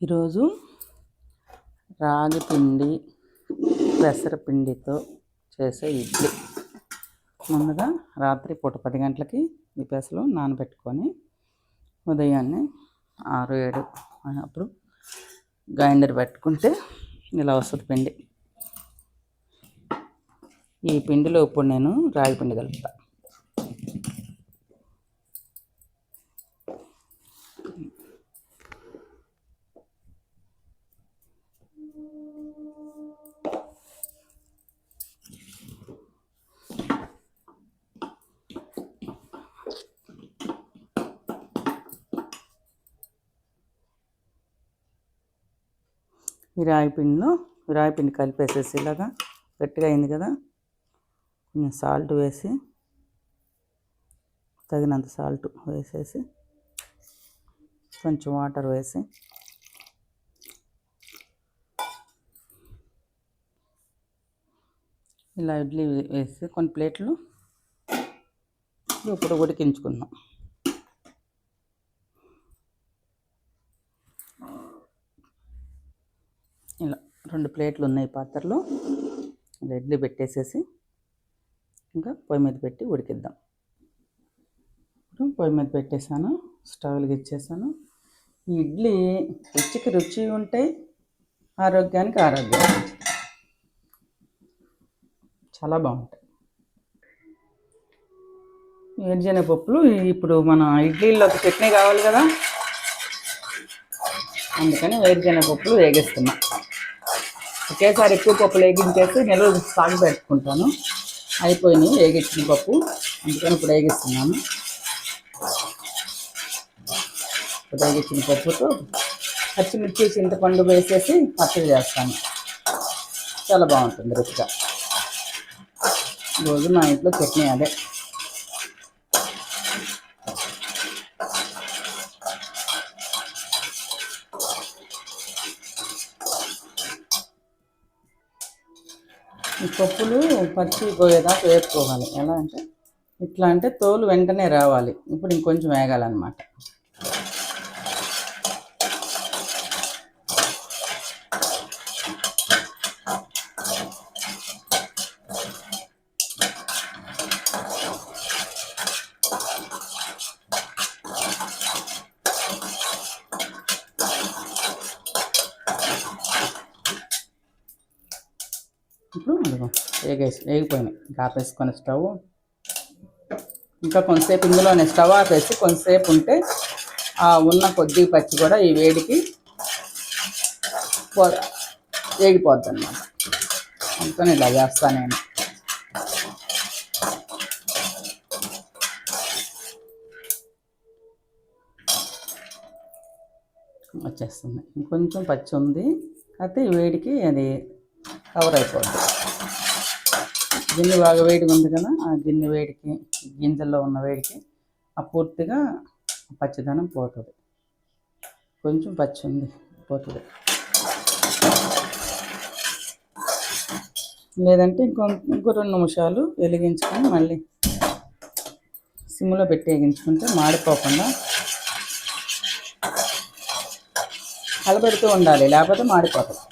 ఈరోజు రాగి పిండి పెసరపిండితో చేసే ఇడ్లీ. ముందుగా రాత్రి పూట పది గంటలకి ఈ పెసలు నానబెట్టుకొని ఉదయాన్నే ఆరు ఏడు అప్పుడు గ్రైండర్ పెట్టుకుంటే ఇలా వస్తుంది పిండి. ఈ పిండిలో ఇప్పుడు నేను రాగి పిండి కలుపుతా. ఈ రాయి పిండిలో రాయి పిండి కలిపేసేసి ఇలాగా గట్టిగా అయింది కదా కొంచెం సాల్ట్ వేసి తగినంత సాల్ట్ వేసేసి కొంచెం వాటర్ వేసి ఇలా ఇడ్లీ వేసి కొన్ని ప్లేట్లు ఇప్పుడు ఉడికించుకుందాం. ఇలా రెండు ప్లేట్లు ఉన్నాయి పాత్రలో. ఇలా ఇడ్లీ పెట్టేసేసి ఇంకా పొయ్యి మీద పెట్టి ఉడికిద్దాం. ఇప్పుడు పొయ్యి మీద పెట్టేశాను స్టవ్లకి ఇచ్చేసాను ఈ ఇడ్లీ రుచికి రుచి ఉంటాయి ఆరోగ్యానికి ఆరోగ్యం. చాలా బాగుంటాయి. వేరుజన పప్పులు ఇప్పుడు మన ఇడ్లీలోకి చట్నీ కావాలి కదా. అందుకని వేరుజన పప్పులు వేగిస్తున్నాం. ఒకేసారి ఎక్కువ పప్పులు వేగించేసి నిల్వ సాగు పెట్టుకుంటాను. అయిపోయినాయి వేగించిన పప్పు. అందుకని ఇప్పుడు వేగిస్తున్నాను. ఇప్పుడు వేగించిన పప్పుతో పచ్చిమిర్చి చింతపండు వేసేసి పచ్చడి చేస్తాను. చాలా బాగుంటుంది రుచిగా. రోజు మా ఇంట్లో చట్నీ అదే. ఈ పప్పులు పచ్చి పోయేదాకా వేపుకోవాలి. ఎలా అంటే ఇట్లా అంటే తోలు వెంటనే రావాలి. ఇప్పుడు ఇంకొంచెం వేగాలన్నమాట. ఇప్పుడు అదిగో వేగేసి వేగిపోయినాయి ఇంకా ఆపేసుకొని స్టవ్. ఇంకా కొంతసేపు ఇందులోనే స్టవ్ ఆపేసి కొంతసేపు ఉంటే ఆ ఉన్న కొద్ది పచ్చి కూడా ఈ వేడికి పో వేగిపోద్ది అనమాట అందుకని ఇలా చేస్తాను నేను. వచ్చేస్తుంది. ఇంకొంచెం పచ్చి ఉంది. అయితే ఈ వేడికి అది కవర్ అయిపోద్ది. గిన్నె బాగా వేడిగా ఉంది కదా ఆ గిన్నె వేడికి గింజల్లో ఉన్న వేడికి ఆ పూర్తిగా పచ్చదనం పోతుంది. కొంచెం పచ్చి ఉంది పోతుంది. లేదంటే ఇంకో ఇంకో రెండు నిమిషాలు వెలిగించుకొని మళ్ళీ సిమ్లో పెట్టి వేగించుకుంటే మాడిపోకుండా కలబెడుతూ ఉండాలి లేకపోతే మాడిపోతుంది.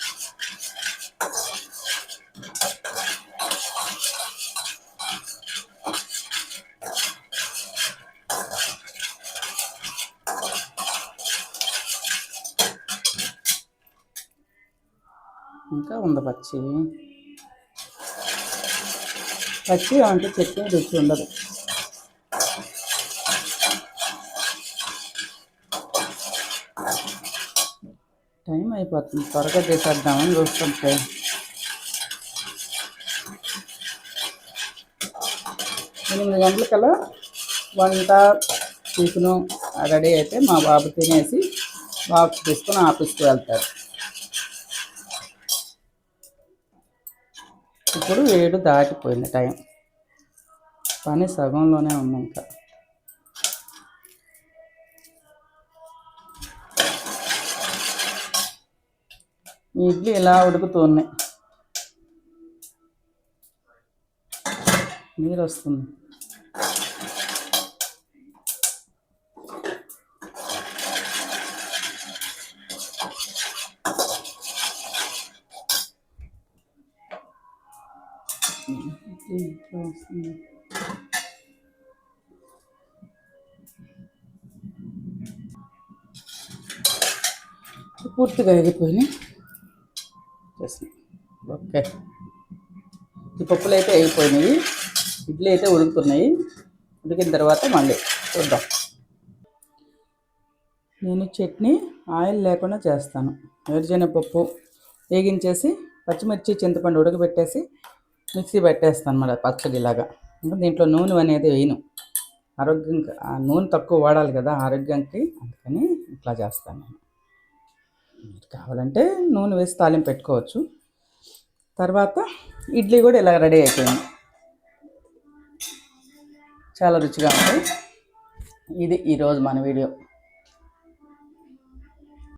ఇంకా ఉంది పచ్చి. పచ్చి అంటే చట్నీ రుచి ఉండదు. టైం అయిపోతుంది త్వరగా చేసేద్దామని చూస్తుంటే ఎనిమిది గంటలకల్లా వంట టిఫిను రెడీ అయితే మా బాబు తినేసి బాబు తీసుకొని ఆఫీస్కి వెళ్తారు ఇప్పుడు ఏడు దాటిపోయింది టైం. పని సగంలోనే ఉంది ఇంకా. ఇడ్లీ ఇలా ఉడుకుతున్నాయి నీరు వస్తుంది ఇట్లా వస్తుంది పూర్తిగా ఎగిపోయినాయి చేసినాయి ఓకే ఈ పప్పులు అయితే అయిపోయినాయి. ఇడ్లీ అయితే ఉడుకుతున్నాయి. ఉడికిన తర్వాత మళ్ళీ చూద్దాం. నేను చట్నీ ఆయిల్ లేకుండా చేస్తాను. వేరుశెనగపప్పు వేగించేసి పచ్చిమిర్చి చింతపండు ఉడకబెట్టేసి మిక్సీ పెట్టేస్తాను మరి పచ్చడి ఇలాగా. దీంట్లో నూనె అనేది వేయను. ఆరోగ్యం ఆ నూనె తక్కువ వాడాలి కదా ఆరోగ్యానికి అందుకని ఇట్లా చేస్తాను నేను. మీరు కావాలంటే నూనె వేసి తాలింపు పెట్టుకోవచ్చు. తర్వాత ఇడ్లీ కూడా ఇలా రెడీ అయిపోయింది. చాలా రుచిగా ఉంది. ఇది ఈరోజు మన వీడియో.